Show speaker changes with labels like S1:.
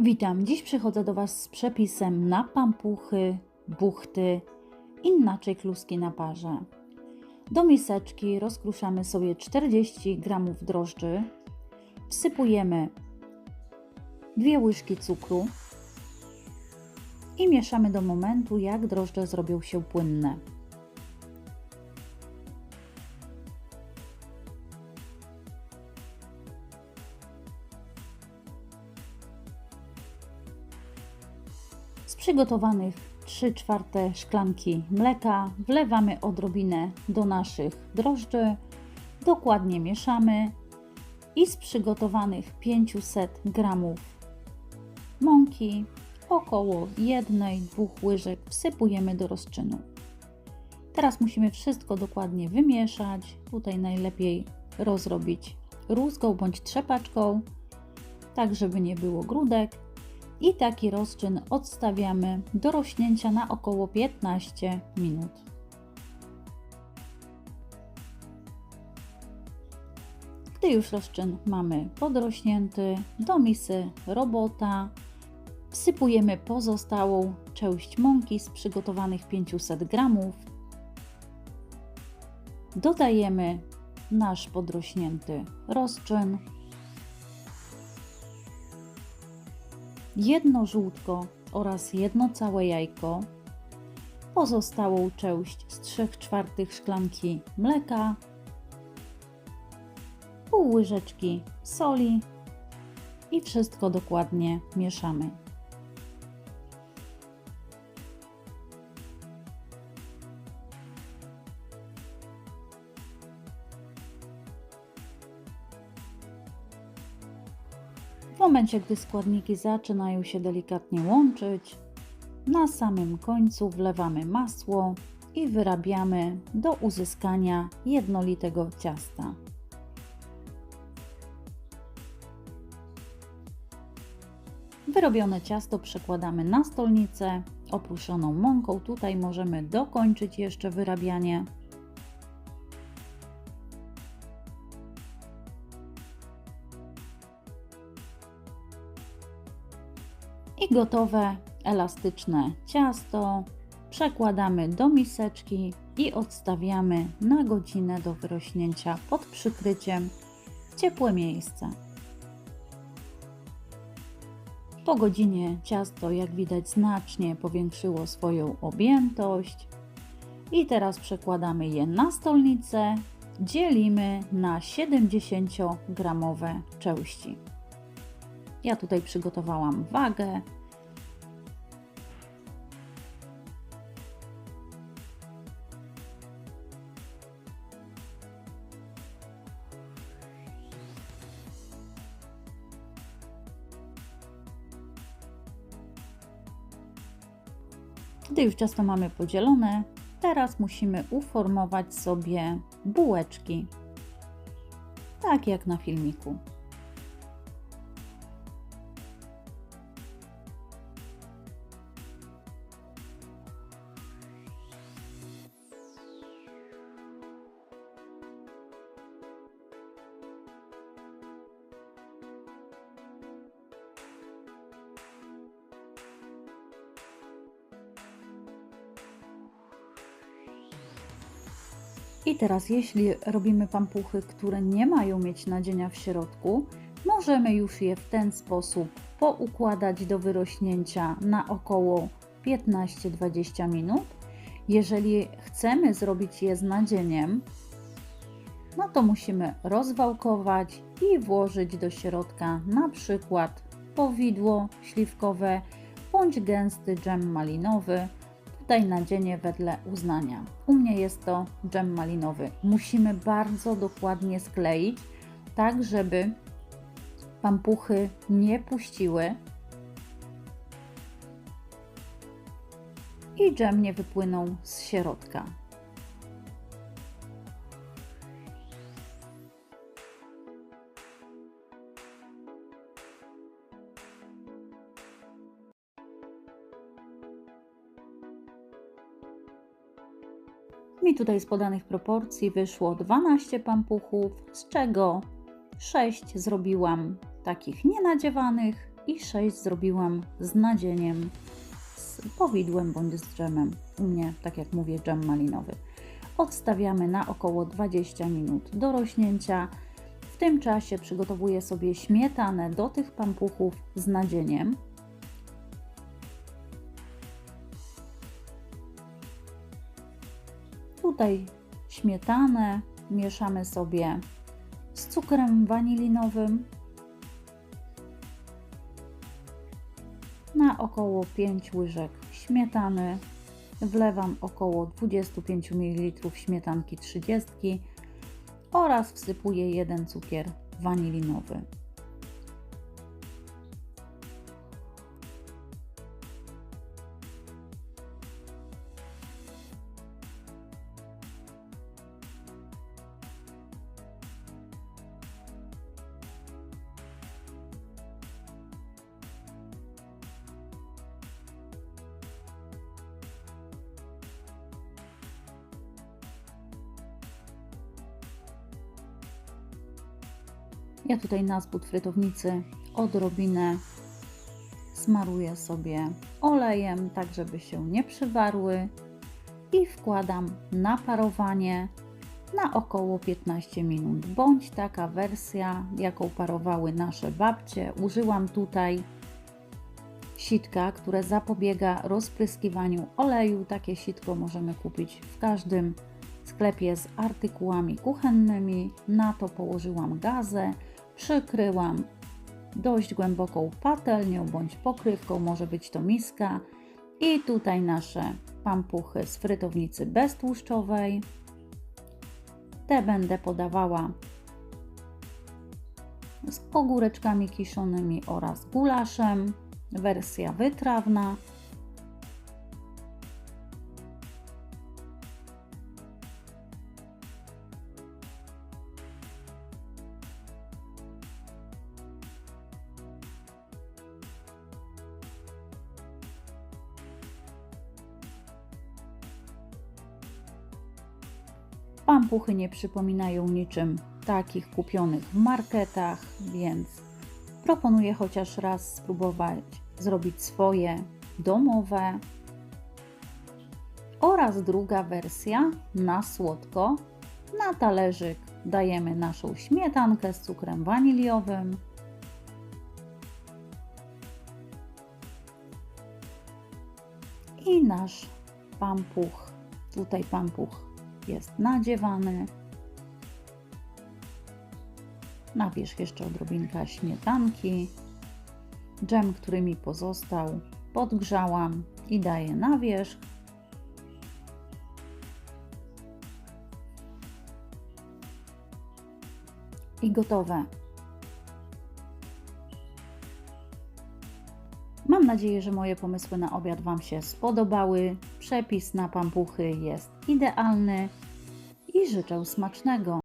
S1: Witam. Dziś przychodzę do Was z przepisem na pampuchy, buchty, inaczej kluski na parze. Do miseczki rozkruszamy sobie 40 g drożdży, wsypujemy dwie łyżki cukru i mieszamy do momentu, jak drożdże zrobią się płynne. Z przygotowanych 3 czwarte szklanki mleka wlewamy odrobinę do naszych drożdży, dokładnie mieszamy i z przygotowanych 500 gramów mąki około 1-2 łyżek wsypujemy do rozczynu. Teraz musimy wszystko dokładnie wymieszać. Tutaj najlepiej rozrobić rózgą bądź trzepaczką, tak żeby nie było grudek i taki rozczyn odstawiamy do rośnięcia na około 15 minut. Gdy już rozczyn mamy podrośnięty, do misy robota wsypujemy pozostałą część mąki z przygotowanych 500 g. Dodajemy nasz podrośnięty rozczyn jedno żółtko oraz jedno całe jajko, pozostałą część z 3 czwartych szklanki mleka, pół łyżeczki soli i wszystko dokładnie mieszamy. W momencie, gdy składniki zaczynają się delikatnie łączyć, na samym końcu wlewamy masło i wyrabiamy do uzyskania jednolitego ciasta. Wyrobione ciasto przekładamy na stolnicę opruszoną mąką. Tutaj możemy dokończyć jeszcze wyrabianie. Gotowe elastyczne ciasto przekładamy do miseczki i odstawiamy na godzinę do wyrośnięcia pod przykryciem w ciepłe miejsce. Po godzinie ciasto, jak widać, znacznie powiększyło swoją objętość. I teraz przekładamy je na stolnicę, dzielimy na 70-gramowe części. Ja tutaj przygotowałam wagę. Gdy już ciasto mamy podzielone, teraz musimy uformować sobie bułeczki, tak jak na filmiku. I teraz, jeśli robimy pampuchy, które nie mają mieć nadzienia w środku, możemy już je w ten sposób poukładać do wyrośnięcia na około 15-20 minut. Jeżeli chcemy zrobić je z nadzieniem, no to musimy rozwałkować i włożyć do środka na przykład powidło śliwkowe bądź gęsty dżem malinowy Tutaj nadzienie wedle uznania. U mnie jest to dżem malinowy. Musimy bardzo dokładnie skleić, tak żeby pampuchy nie puściły i dżem nie wypłynął z środka. Mi tutaj z podanych proporcji wyszło 12 pampuchów, z czego 6 zrobiłam takich nienadziewanych, i 6 zrobiłam z nadzieniem, z powidłem bądź z dżemem. U mnie, tak jak mówię, dżem malinowy. Odstawiamy na około 20 minut do rośnięcia. W tym czasie przygotowuję sobie śmietanę do tych pampuchów z nadzieniem. Tutaj śmietanę mieszamy sobie z cukrem wanilinowym na około 5 łyżek śmietany. Wlewam około 25 ml śmietanki 30 oraz wsypuję jeden cukier wanilinowy. Ja tutaj na zbód frytownicy odrobinę smaruję sobie olejem, tak żeby się nie przywarły i wkładam na parowanie na około 15 minut, bądź taka wersja, jaką parowały nasze babcie. Użyłam tutaj sitka, które zapobiega rozpryskiwaniu oleju. Takie sitko możemy kupić w każdym sklepie z artykułami kuchennymi. Na to położyłam gazę, przykryłam dość głęboką patelnią bądź pokrywką, może być to miska. I tutaj nasze pampuchy z frytownicy beztłuszczowej. Te będę podawała z ogóreczkami kiszonymi oraz gulaszem. Wersja wytrawna. Pampuchy nie przypominają niczym takich kupionych w marketach, więc proponuję chociaż raz spróbować zrobić swoje domowe. Oraz druga wersja na słodko. Na talerzyk dajemy naszą śmietankę z cukrem waniliowym. I nasz pampuch. Tutaj pampuch jest nadziewany. Na wierzch jeszcze odrobinka śmietanki. Dżem, który mi pozostał, podgrzałam i daję na wierzch. I gotowe. Nadzieję, że moje pomysły na obiad Wam się spodobały. Przepis na pampuchy jest idealny i życzę smacznego.